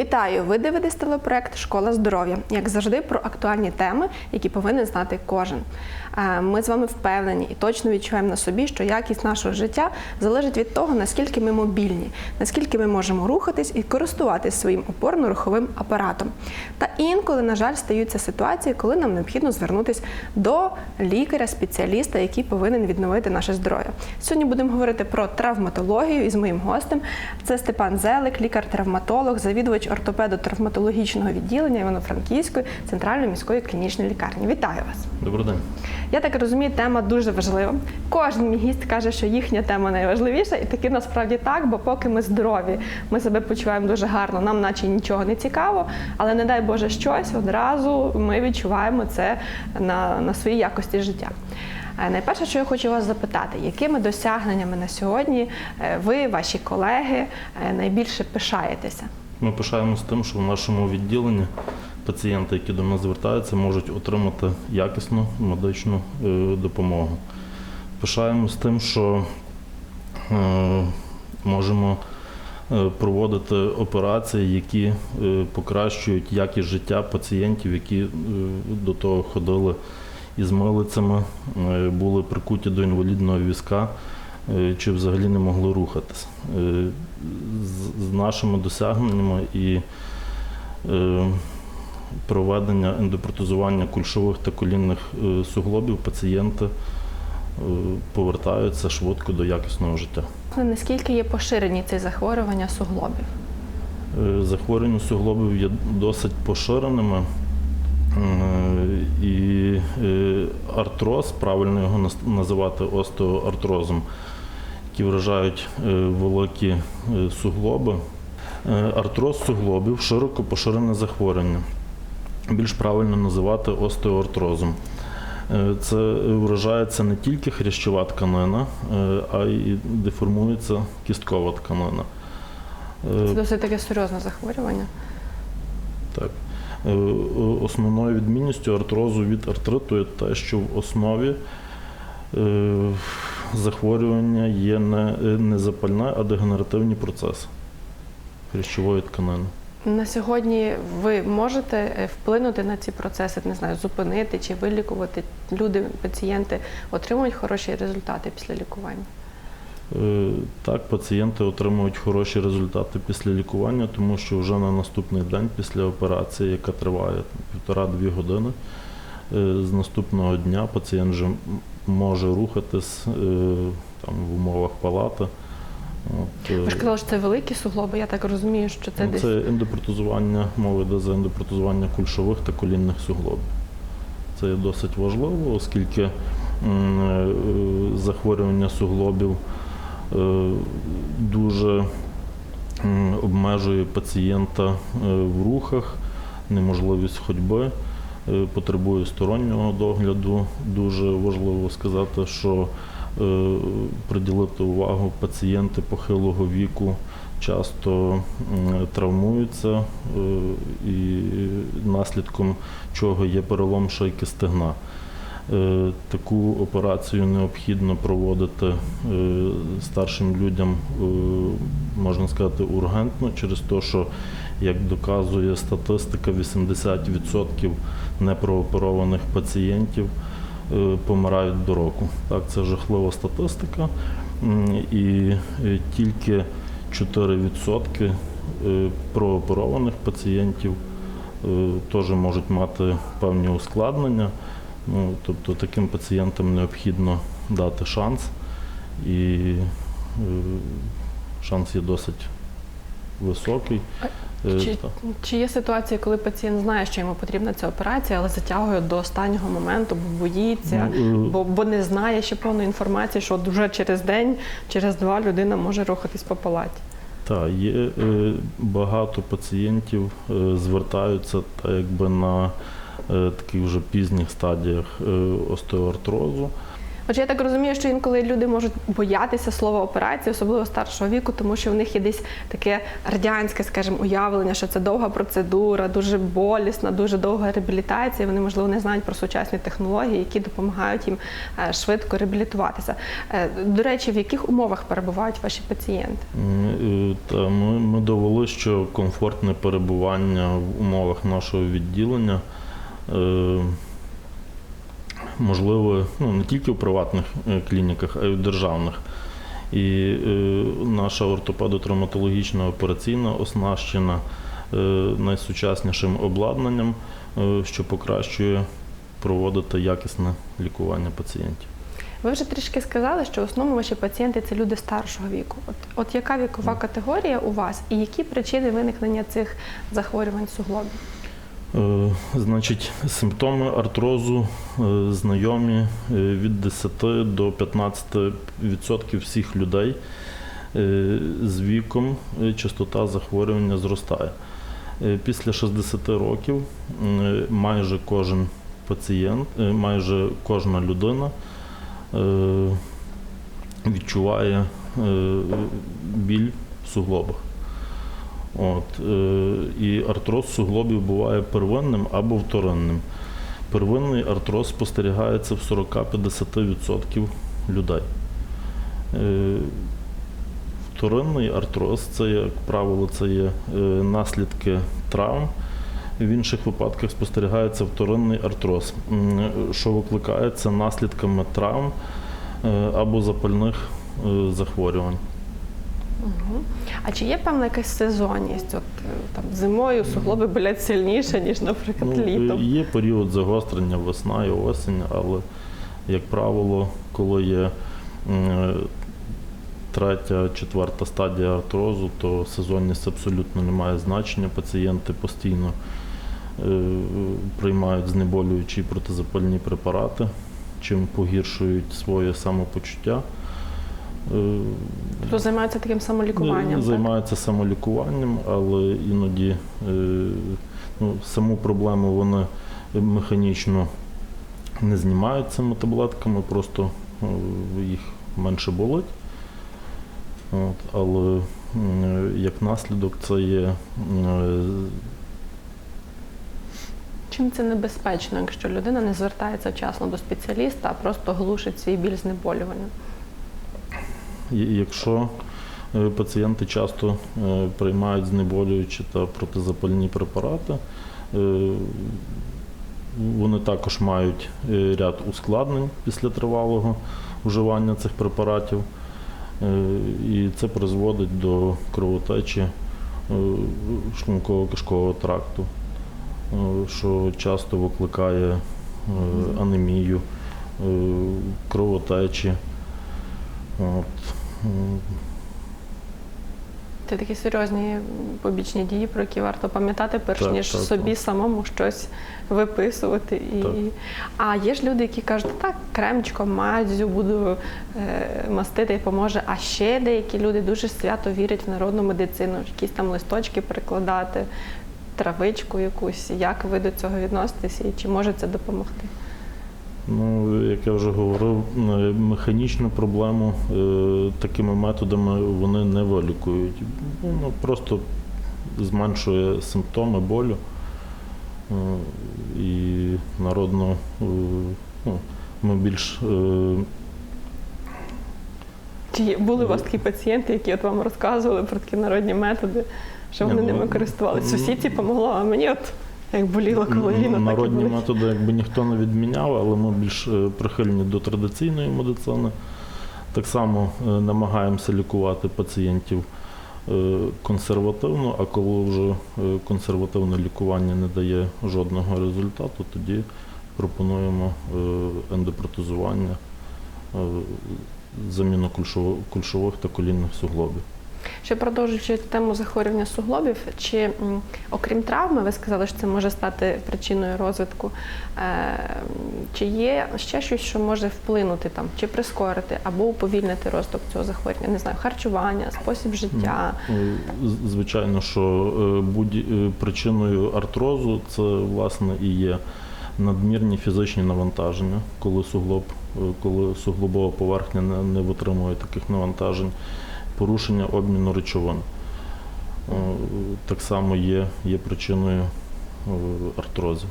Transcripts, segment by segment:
Вітаю! Ви дивитесь телепроект Школа здоров'я. Як завжди, про актуальні теми, які повинен знати кожен. Е, Ми з вами впевнені і точно відчуваємо на собі, що якість нашого життя залежить від того, наскільки ми мобільні, наскільки ми можемо рухатись і користуватись своїм опорно-руховим апаратом. Та інколи, на жаль, стаються ситуації, коли нам необхідно звернутися до лікаря-спеціаліста, який повинен відновити наше здоров'я. Сьогодні будемо говорити про травматологію із моїм гостем. Це Степан Зелик, лікар-травматолог, завідувач ортопедо-травматологічного відділення Івано-Франківської центральної міської клінічної лікарні. Вітаю вас! Добрий день. Я так розумію, тема дуже важлива. Кожен гість каже, що їхня тема найважливіша, і таки насправді так, бо поки ми здорові, ми себе почуваємо дуже гарно, нам наче нічого не цікаво, але не дай Боже щось, одразу ми відчуваємо це на, на своїй якості життя. Е, Найперше, що я хочу вас запитати, якими досягненнями на сьогодні е, ви, ваші колеги, е, найбільше пишаєтеся? Ми пишаємося тим, що в нашому відділенні пацієнти, які до нас звертаються, можуть отримати якісну медичну е, допомогу. Пишаємося тим, що е, можемо е, проводити операції, які покращують якість життя пацієнтів, які до того ходили із милицями, були прикуті до інвалідного візка чи взагалі не могли рухатись. З, нашими досягненнями і проведення ендопротезування кульшових та колінних е, суглобів пацієнти е, повертаються швидко до якісного життя. Наскільки є поширені ці захворювання суглобів? Е, Захворювання суглобів є досить поширеними. Е, І е, артроз, правильно його називати остеоартрозом, які вражають е, великі е, суглоби. Е, Артроз суглобів широко поширене захворювання. Більш правильно називати остеоартрозом. Е, Це вражається не тільки хрящова тканина, е, а й деформується кісткова тканина. Е, Це досить таке серйозне захворювання. так. Основною відмінністю артрозу від артриту є те, що в основі захворювання є не, не запальне, а дегенеративні процеси хрящової тканини. На сьогодні ви можете е, вплинути на ці процеси, не знаю, зупинити чи вилікувати люди, пацієнти отримують хороші результати після лікування. Е, Так, пацієнти отримують хороші результати після лікування, тому що вже на наступний день після операції, яка триває півтора-дві години, е, з наступного дня пацієнт вже може рухатись там, в умовах палати. От, е, Ви ж казали, що це великі суглоби. Я так розумію, що це ну, десь Це ендопротезування, мова йде за ендопротезування кульшових та колінних суглобів. Це є досить важливо, оскільки е, захворювання суглобів е, дуже обмежує пацієнта в рухах, неможливість ходьби, потребує стороннього догляду. Дуже важливо сказати, що приділити увагу пацієнти похилого віку часто травмуються, е, і наслідком чого є перелом шийки стегна. Е, Таку операцію необхідно проводити е, старшим людям, е, можна сказати, ургентно, через те, що, як доказує статистика, 80% непрооперованих пацієнтів е, помирають до року. Так, це жахлива статистика. І е, тільки 4% е, прооперованих пацієнтів е, теж можуть мати певні ускладнення. Ну, тобто таким пацієнтам необхідно дати шанс, і е, шанс є досить високий. Е, Чи, чи є ситуації, коли пацієнт знає, що йому потрібна ця операція, але затягує до останнього моменту, бо боїться, бо, бо не знає ще повної інформації, що вже через день, через два людина може рухатись по палаті. Так, є е, багато пацієнтів е, звертаються та якби на е, таких вже пізніх стадіях е, остеоартрозу. Хоча я так розумію, що інколи люди можуть боятися слова операція, особливо старшого віку, тому що в них є десь таке радянське, скажімо, уявлення, що це довга процедура, дуже болісна, дуже довга реабілітація. Вони можливо не знають про сучасні технології, які допомагають їм е, швидко реабілітуватися. Е, До речі, в яких умовах перебувають ваші пацієнти? М, е, ми, ми довели, що комфортне перебування в умовах нашого відділення можливе ну, не тільки в приватних е, клініках, а й в державних. І е, наша ортопедо-травматологічна операційна оснащена е, найсучаснішим обладнанням, е, що покращує проводити якісне лікування пацієнтів. Ви вже трішки сказали, що в основному ваші пацієнти це люди старшого віку. От, от яка вікова категорія у вас і які причини виникнення цих захворювань суглобів? Е, Значить, симптоми артрозу е, знайомі е, від 10 до 15% всіх людей. З віком частота захворювання зростає. Після 60 років майже кожен пацієнт, майже кожна людина відчуває біль в суглобах. От, е, і артроз суглобів буває первинним або вторинним. Первинний артроз спостерігається в 40-50% людей. Е, вторинний артроз це, як правило, це є е, наслідки травм. В інших випадках спостерігається вторинний артроз, що викликається наслідками травм або запальних захворювань. Угу. А чи є певна якась сезонність? От е, там зимою суглоби болять сильніше, ніж, наприклад, Ну, літом. Є період загострення весна і осінь, але, як правило, коли є третя, четверта стадія артрозу, то сезонність абсолютно не має значення. Пацієнти постійно е, приймають знеболюючі протизапальні препарати, чим погіршують своє самопочуття. Е, Тобто займаються таким самолікуванням. так? Займаються самолікуванням, але іноді е, ну, саму проблему вони механічно не знімають цими таблетками, просто е, їх менше болить. От, але як наслідок це є Чим це небезпечно, якщо людина не звертається вчасно до спеціаліста, а просто глушить свій біль знеболювання? Якщо е, пацієнти часто е, приймають знеболюючі та протизапальні препарати, е, вони також мають ряд ускладнень після тривалого вживання цих препаратів, і це призводить до кровотечі е, шлунково-кишкового тракту, що часто викликає анемію, кровотечі. От. Це такі серйозні побічні дії, про які варто пам'ятати, перш Так, ніж так, собі так. самому щось виписувати. І... Так. А є ж люди, які кажуть, так, кремчиком, мазю буду е, мастити і поможе. А ще деякі люди дуже свято вірять в народну медицину, якісь там листочки прикладати, травичку якусь. Як ви до цього відноситеся і чи може це допомогти? Ну, як я вже говорив, е, механічну проблему е, такими методами вони не вилікують. Воно просто зменшує симптоми болю. Е, І народно ну, ми більш Чи були у вас такі пацієнти, які от вам розказували про такі народні методи, що вони ну, ними користувалися? Сусідці помогло, а мені от як боліло коліно, так і Народні методи якби ніхто не відміняв, але ми більш е, прихильні до традиційної медицини. Так само е, намагаємося лікувати пацієнтів е, консервативно, а коли вже консервативне лікування не дає жодного результату, тоді пропонуємо ендопротезування, заміну кульшових та колінних суглобів. Ще продовжуючи тему захворювання суглобів, чи окрім травми, ви сказали, що це може стати причиною розвитку, е, чи є ще щось, що може вплинути там, чи прискорити або уповільнити розвиток цього захворювання? Не знаю, харчування, спосіб життя. Е, Звичайно, що е, причиною артрозу це власне і є надмірні фізичні навантаження, коли суглоб, коли суглобова поверхня не витримує таких навантажень, порушення обміну речовин. Е, Так само є, є причиною е, артрозів.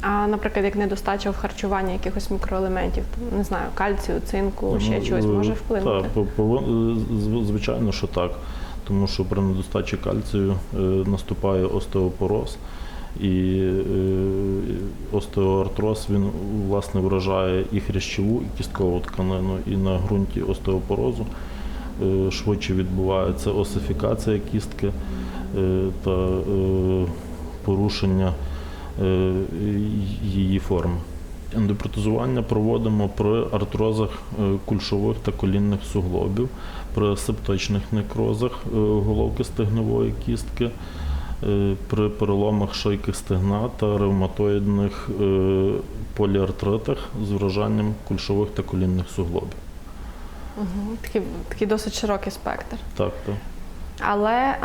А, наприклад, як недостача в харчуванні якихось мікроелементів, не знаю, кальцію, цинку, ще Ну, чогось е, може вплинути? Так, звичайно, що так. Тому що при недостачі кальцію наступає остеопороз. І остеоартроз він власне вражає і хрящову, і кісткову тканину, і на ґрунті остеопорозу швидше відбувається осифікація кістки е, та е, порушення е, її форми. Ендопротезування проводимо при артрозах е, кульшових та колінних суглобів, при септичних некрозах е, головки стегнової кістки, е, при переломах шийки стегна та ревматоїдних е, поліартритах з вражанням кульшових та колінних суглобів. Угу. Такий, такий досить широкий спектр. Так, так. Але е,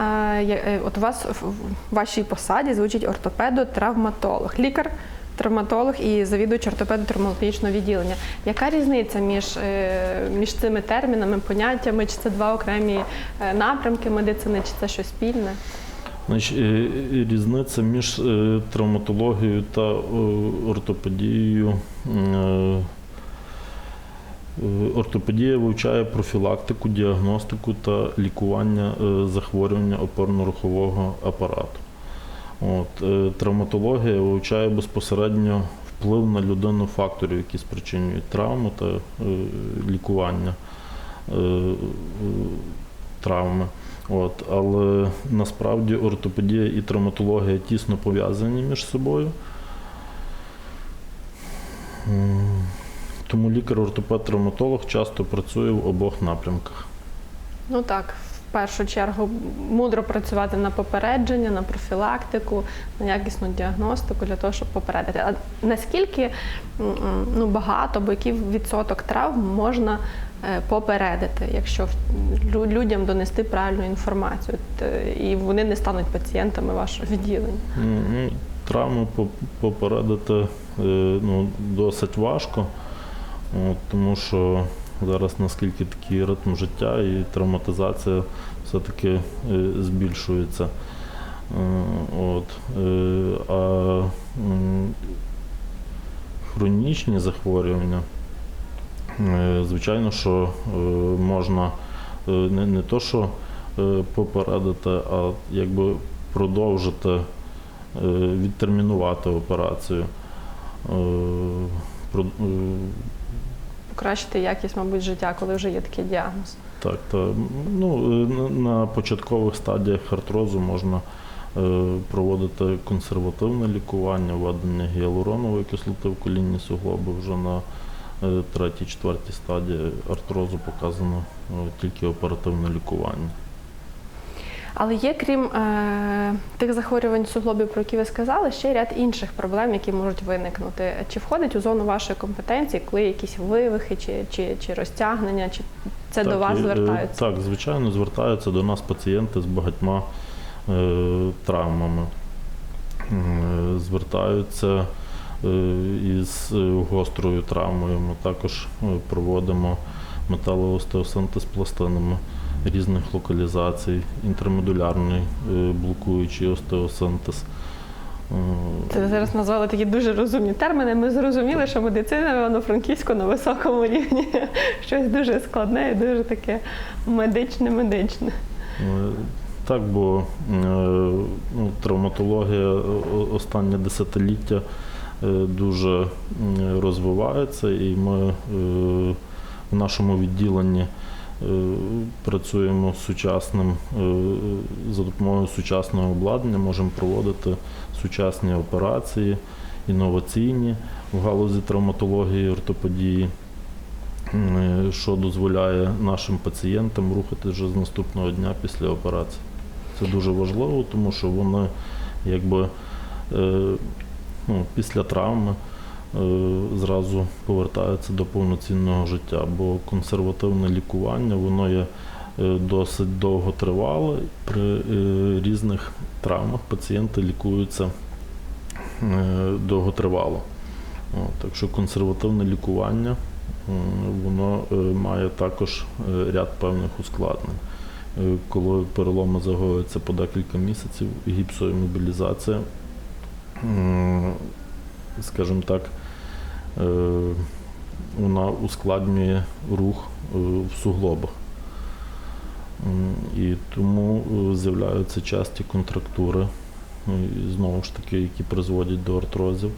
е, от у вас в вашій посаді звучить ортопедо-травматолог, лікар. Травматолог і завідувач ортопедо-травматологічного відділення. Яка різниця між, е, між цими термінами, поняттями? Чи це два окремі е, напрямки медицини, чи це щось спільне? Значить, е, різниця між травматологією та ортопедією. Е, Ортопедія вивчає профілактику, діагностику та лікування е, захворювання опорно-рухового апарату. От, е, травматологія вивчає безпосередньо вплив на людину факторів, які спричинюють травму та лікування травми. От, але насправді ортопедія і травматологія тісно пов'язані між собою. Тому лікар-ортопед-травматолог часто працює в обох напрямках. Ну так, в першу чергу мудро працювати на попередження, на профілактику, на якісну діагностику для того, щоб попередити. А наскільки ну, багато або який відсоток травм можна е, попередити, якщо людям донести правильну інформацію, і вони не стануть пацієнтами вашого відділення? Ну, ну, попередити е, ну, досить важко, от, тому що зараз наскільки такий ритм життя і травматизація все-таки е, збільшується. Е, От, е, а хронічні захворювання, звичайно, що можна не, не то, що попередити, а якби продовжити відтермінувати операцію. Покращити якість, мабуть, життя, коли вже є такий діагноз. Так, та, ну, на- початкових стадіях артрозу можна е, проводити консервативне лікування, введення гіалуронової кислоти в колінні суглоби. Вже на е, третій, четвертій стадії артрозу показано е, тільки оперативне лікування. Але є, крім е, тих захворювань суглобів, про які ви сказали, ще ряд інших проблем, які можуть виникнути. Чи входить у зону вашої компетенції, коли якісь вивихи, чи, чи, чи розтягнення, чи це до вас е, звертаються? Так, звичайно, звертаються до нас пацієнти з багатьма е, травмами. Е, Звертаються е, із гострою травмою. Ми також е, проводимо металоостеосинтез пластинами різних локалізацій, інтрамедулярний е, блокуючий остеосинтез. Е, Це ви зараз назвали такі дуже розумні терміни. Ми зрозуміли, що медицина Івано-Франківську на високому рівні щось дуже складне і дуже таке медичне-медичне. Е, Так, бо ну, травматологія останнє десятиліття дуже розвивається, і ми в нашому відділенні працюємо з сучасним, е, за допомогою сучасного обладнання, можемо проводити сучасні операції, інноваційні в галузі травматології ортопедії. Е, що дозволяє нашим пацієнтам рухати вже з наступного дня після операції. Це дуже важливо, тому що вони якби е, ну, після травми е, зразу повертаються до повноцінного життя, бо консервативне лікування воно є е, досить довготривале. При е, різних травмах пацієнти лікуються е, довготривало. Так що консервативне лікування воно е, має також е, ряд певних ускладнень. Е, Коли переломи загоюються по декілька місяців, гіпсоімобілізація, скажімо так, е, вона ускладнює рух е, в суглобах. І тому е, з'являються часті контрактури, е, знову ж таки, які призводять до артрозів.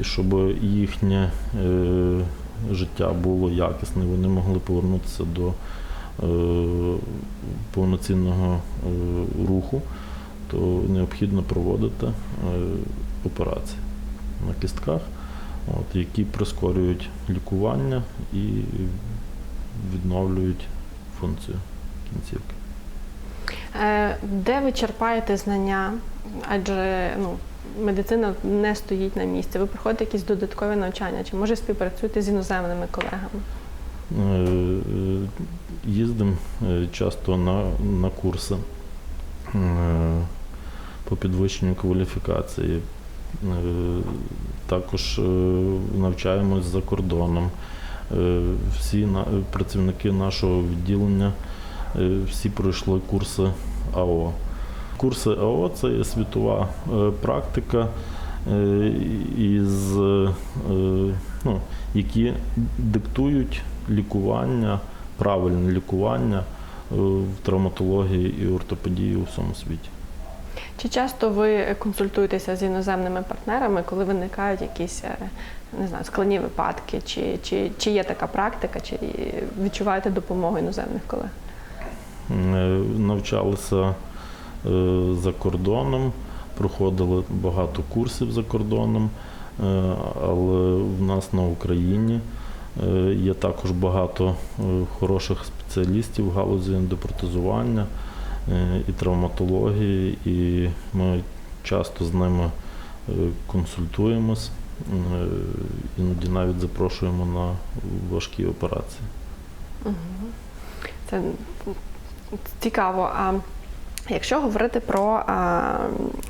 І, щоб їхнє життя було якісне, вони могли повернутися до повноцінного руху, то необхідно проводити операції на кістках, от, які прискорюють лікування і відновлюють функцію кінцівки. Е, Де ви черпаєте знання? Адже ну, медицина не стоїть на місці. Ви проходите якісь додаткові навчання, чи може співпрацюєте з іноземними колегами? Е, е, Їздимо часто на, на курси по підвищенню кваліфікації. Е, Також е, навчаємось за кордоном. Е, Всі працівники нашого відділення всі пройшли курси АО. Курси АО це є світова практика, із, ну, які диктують лікування, правильне лікування в травматології і ортопедії у всьому світі. Чи часто ви консультуєтеся з іноземними партнерами, коли виникають якісь е, не знаю, складні випадки, чи, чи, чи є така практика, чи відчуваєте допомогу іноземних колег? Е, Навчалися е, за кордоном, проходили багато курсів за кордоном, але в нас на Україні є також багато хороших спеціалістів в галузі ендопротезування і травматології, і ми часто з ними е, консультуємось, е, іноді навіть запрошуємо на важкі операції. Це цікаво. А якщо говорити про а,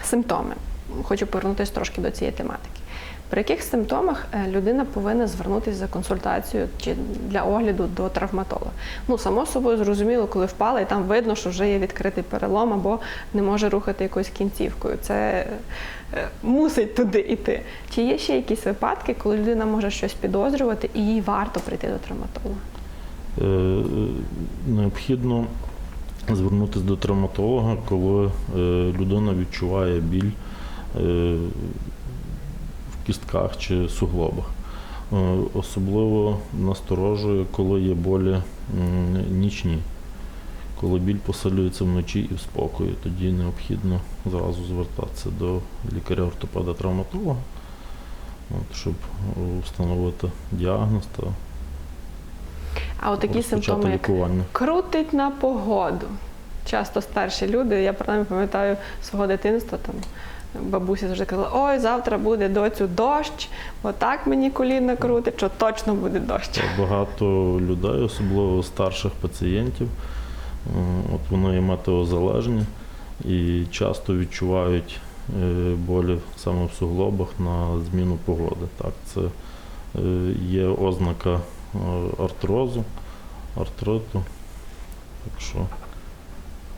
симптоми, хочу повернутися трошки до цієї тематики. При яких симптомах е, людина повинна звернутися за консультацією чи для огляду до травматолога? Ну, само собою зрозуміло, коли впала, і там видно, що вже є відкритий перелом або не може рухати якоюсь кінцівкою. Це е, мусить туди йти. Чи є ще якісь випадки, коли людина може щось підозрювати і їй варто прийти до травматолога? Е, необхідно звернутися до травматолога, коли людина відчуває біль кістках чи суглобах. Е, Особливо насторожує, коли є болі нічні. Коли біль посилюється вночі і в спокої, тоді необхідно зразу звертатися до лікаря-ортопеда-травматолога, щоб е, встановити діагноз та А от такі симптоми, як крутить на погоду. Часто старші люди, я принаймні пам'ятаю свого дитинства, там бабуся завжди казала, ой, завтра буде доцю дощ, отак мені коліна крутить, що точно буде дощ. Багато людей, особливо старших пацієнтів, е, от вони є метеозалежні і часто відчувають е, болі саме в суглобах на зміну погоди. Так, це е, є ознака артрозу, артриту. Так що,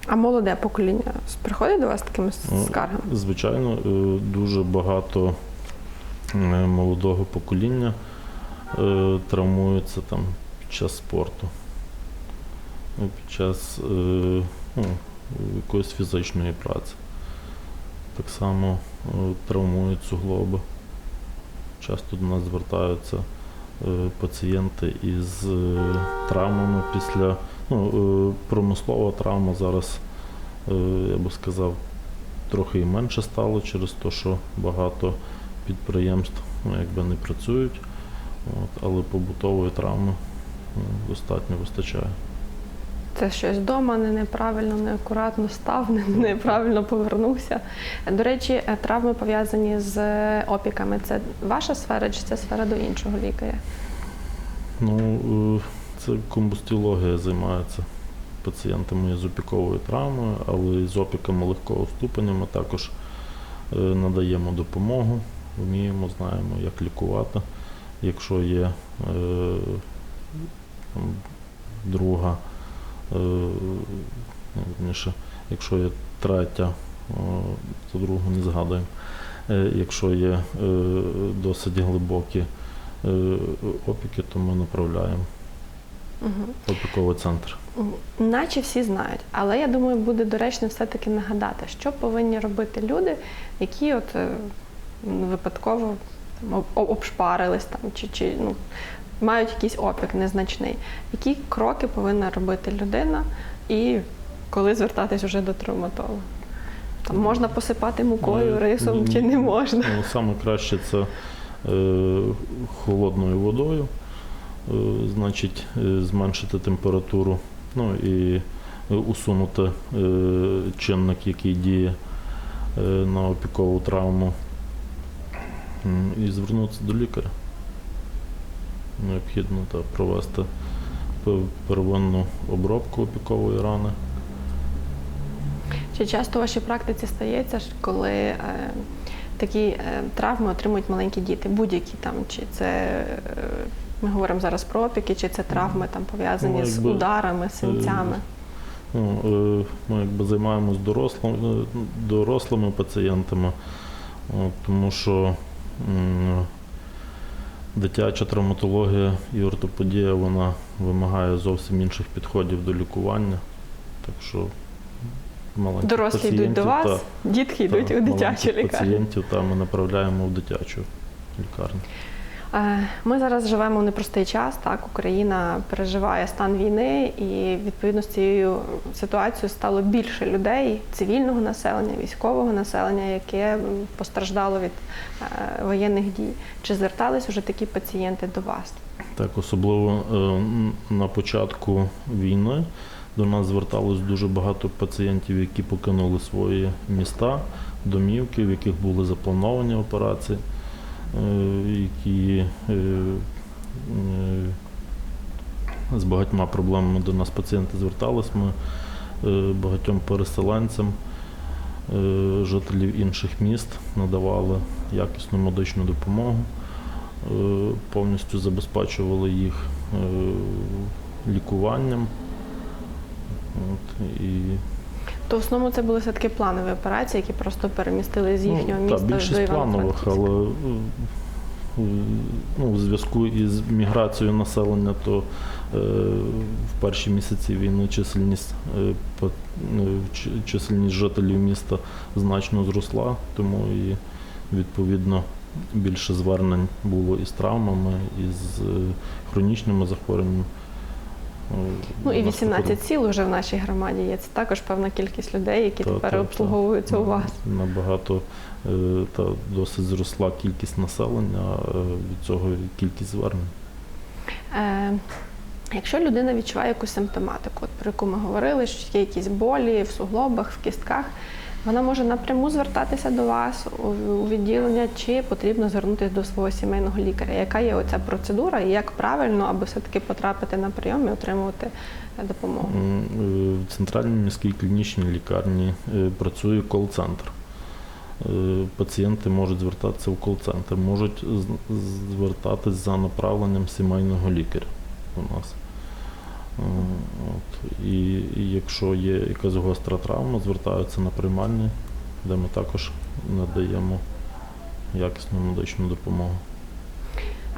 А молоде покоління приходить до вас такими Ну, скаргами? звичайно, е, дуже багато е, молодого покоління е, травмуються там під час спорту, під час ну, якоїсь фізичної праці. Так само травмують суглоби. Часто до нас звертаються пацієнти із травмами після ну, е, промислова травма зараз, е, я би сказав, трохи і менше стало через те, що багато підприємств ну, якби не працюють, от, але побутової травми ну, достатньо вистачає. Це щось вдома, не неправильно, неакуратно став, не неправильно повернувся. До речі, е, травми пов'язані з опіками. Це ваша сфера чи це сфера до іншого лікаря? Ну, е, це комбустіологія займається пацієнтами з опіковою травмою, але з опіками легкого ступеня ми також е, надаємо допомогу, вміємо, знаємо, як лікувати. Якщо є е, там, друга, е, якщо є третя, то другу не згадуємо. Якщо є досить глибокі опіки, то ми направляємо Угу. опіковий центр. Наче всі знають, але я думаю, буде доречно все-таки нагадати, що повинні робити люди, які от е, випадково там, об- об- обшпарились там, чи, чи ну, мають якийсь опік незначний. Які кроки повинна робити людина і коли звертатись вже до травматолога? Там можна посипати мукою, Е, рисом чи не можна? Ну, саме краще це е, холодною водою, значить, е, зменшити температуру, ну і е, усунути е, чинник, який діє е, на опікову травму, і звернутися до лікаря. Необхідно та, провести первинну обробку опікової рани. Чи часто у вашій практиці стається, коли е, такі е, травми отримують маленькі діти, будь-які там, чи це е, ми говоримо зараз про опіки, чи це травми там пов'язані Ну, з ударами, синцями? Ну, е, ми якби займаємось дорослими, дорослими пацієнтами, тому що дитяча травматологія і ортопедія вона вимагає зовсім інших підходів до лікування. Так що Дорослі йдуть до вас, та- дітки йдуть та, у дитячу лікарню. Пацієнтів та ми направляємо в дитячу лікарню. Е, Ми зараз живемо в непростий час. Так, Україна переживає стан війни, і відповідно з цією ситуацією стало більше людей, цивільного населення, військового населення, яке постраждало від е, воєнних дій. Чи звертались вже такі пацієнти до вас? Так, особливо е, на початку війни до нас зверталось дуже багато пацієнтів, які покинули свої міста, домівки, в яких були заплановані операції, які е, е, з багатьма проблемами до нас пацієнти звертались. Ми е, багатьом переселенцям, е, жителів інших міст надавали якісну медичну допомогу е, повністю забезпечували їх е, лікуванням. От, і, То в основному це були все-таки планові операції, які просто перемістили з їхнього ну, та, міста до більшість планових, але ну, в зв'язку із міграцією населення, то е, в перші місяці війни чисельність, е, по- е, чисельність жителів міста значно зросла, тому і відповідно більше звернень було із травмами, із е, хронічними захворюваннями. Ну і 18 сіл вже в нашій громаді є. Це також певна кількість людей, які Та, тепер та, та. обслуговуються у вас. Набагато е, та досить зросла кількість населення, е, від цього кількість звернень. Е, якщо людина відчуває якусь симптоматику, от про яку ми говорили, що є якісь болі в суглобах, в кістках, вона може напряму звертатися до вас у, відділення, чи потрібно звернутися до свого сімейного лікаря. Яка є оця процедура і як правильно, аби все-таки потрапити на прийом і отримувати е, допомогу? Е, В центральній міській клінічній лікарні е, працює кол-центр. Пацієнти можуть звертатися в кол-центр, можуть звертатись за направленням сімейного лікаря у нас. Е, От. І, і якщо є якась гостра травма, звертаються на приймальні, де ми також надаємо якісну медичну допомогу.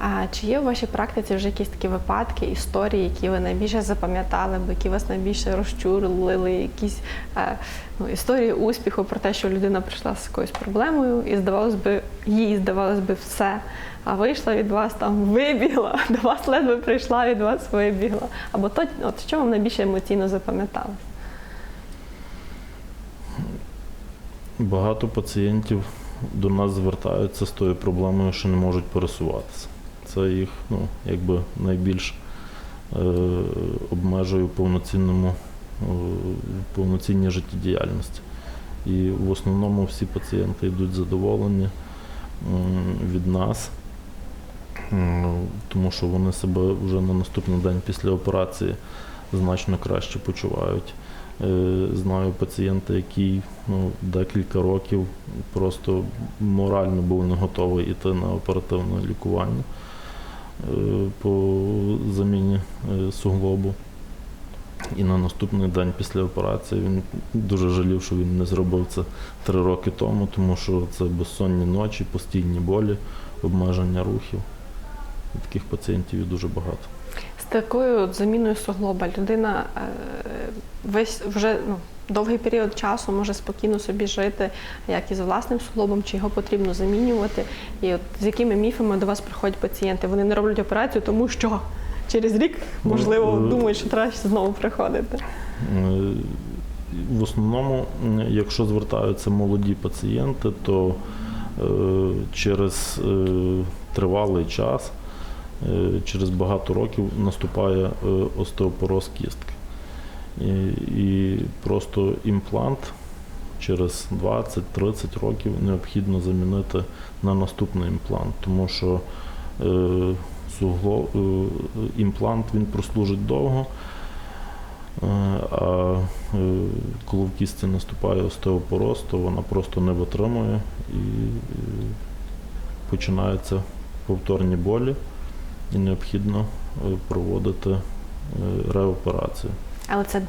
А чи є у вашій практиці вже якісь такі випадки, історії, які ви найбільше запам'ятали, або які вас найбільше розчулили, якісь е, ну, історії успіху про те, що людина прийшла з якоюсь проблемою, і здавалось би, їй здавалось би все. А вийшла від вас там, вибігла, до вас ледве прийшла, від вас вибігла. Або то, от що вам найбільше емоційно запам'яталось? Багато пацієнтів до нас звертаються з тою проблемою, що не можуть пересуватися. Це їх ну, якби найбільш е, обмежує повноцінному, е, повноцінній життєдіяльності. І в основному всі пацієнти йдуть задоволені м, від нас, м, тому що вони себе вже на наступний день після операції значно краще почувають. Е, Знаю пацієнта, який ну, декілька років просто морально був не готовий йти на оперативне лікування е, по заміні е, суглобу. І на наступний день після операції він дуже жалів, що він не зробив це три роки тому, тому що це безсонні ночі, постійні болі, обмеження рухів. І таких пацієнтів дуже багато. Такою от заміною суглоба людина е, весь вже ну, довгий період часу може спокійно собі жити, як із власним суглобом, чи його потрібно замінювати. І от з якими міфами до вас приходять пацієнти? Вони не роблять операцію, тому що через рік, можливо, Ну, е, думають, що треба знову приходити. Е, В основному, якщо звертаються молоді пацієнти, то через тривалий час, через багато років наступає е, остеопороз кістки. І, просто імплант через 20-30 років необхідно замінити на наступний імплант, тому що е, сугло, е, імплант він прослужить довго. Е, А е, коли в кістці наступає остеопороз, то вона просто не витримує і е, починаються повторні болі, і необхідно е, проводити е, реоперацію. Але це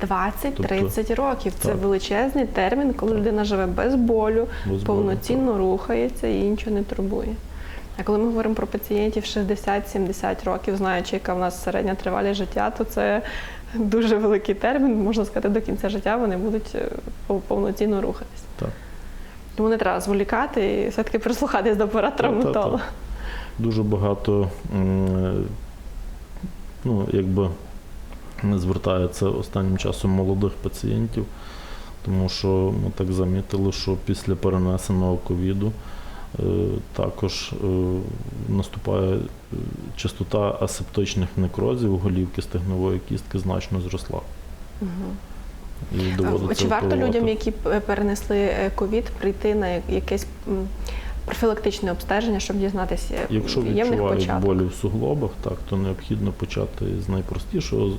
20-30 років. Це так. величезний термін, коли людина живе без болю, Без болю, повноцінно рухається і нічого не турбує. А коли ми говоримо про пацієнтів 60-70 років, знаючи, яка в нас середня тривалість життя, то це дуже великий термін. Можна сказати, до кінця життя вони будуть е, повноцінно рухатись. Так. Тому не треба зволікати і все-таки прислухатись до порад травматолога. Дуже багато ну, якби не звертається останнім часом молодих пацієнтів, тому що ми так замітили, що після перенесеного ковіду е, також е, наступає е, частота асептичних некрозів голівки стегнової кістки значно зросла. І А доводиться Чи варто оперувати. людям, які перенесли ковід, прийти на якесь профілактичне обстеження, щоб дізнатися, Якщо в них відчувають болі в суглобах, так, то необхідно почати з найпростішого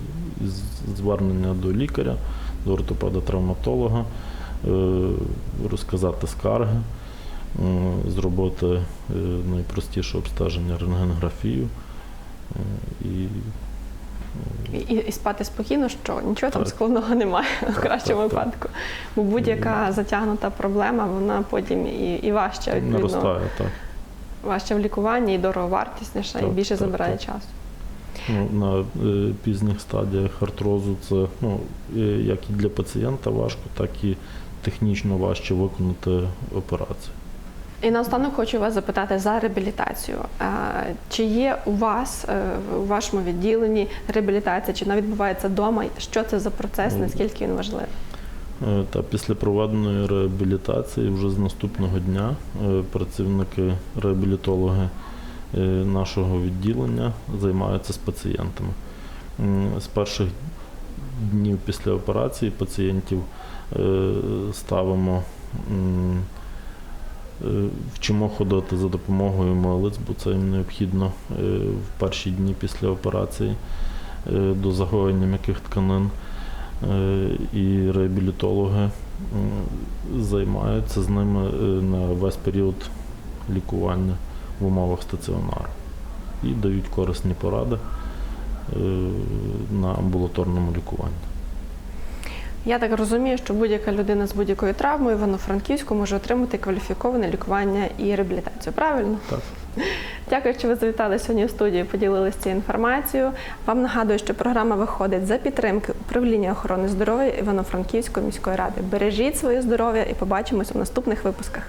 з- звернення до лікаря, до ортопеда-травматолога, е, розказати скарги, е, зробити е, найпростіше обстеження рентгенографію. І І, спати спокійно, що нічого там складного немає в кращому випадку. Бо будь-яка затягнута проблема, вона потім і, і важча, відповідно, наростає так. важча в лікуванні, і дороговартісніша, і більше так, забирає так. часу. Ну, на е, пізніх стадіях артрозу це ну, е, як і для пацієнта важко, так і технічно важче виконати операцію. І наостанок хочу вас запитати за реабілітацію. Чи є у вас е, у вашому відділенні реабілітація, чи вона відбувається вдома? Що це за процес? Ну, Наскільки він важливий? Е, Та після проведеної реабілітації вже з наступного дня е, працівники реабілітологи е, нашого відділення займаються з пацієнтами. З перших днів після операції пацієнтів е, ставимо, е, вчимо ходити за допомогою милиць, бо це їм необхідно е, в перші дні після операції е, до загоєння м'яких тканин. Е, і реабілітологи займаються з ними е, на весь період лікування в умовах стаціонару і дають корисні поради е, на амбулаторному лікуванні. Я так розумію, що будь-яка людина з будь-якою травмою в Івано-Франківську може отримати кваліфіковане лікування і реабілітацію. Правильно? Так. Дякую, що ви завітали сьогодні в студію, поділилися цією інформацією. Вам нагадую, що програма виходить за підтримки управління охорони здоров'я Івано-Франківської міської ради. Бережіть своє здоров'я і побачимось у наступних випусках.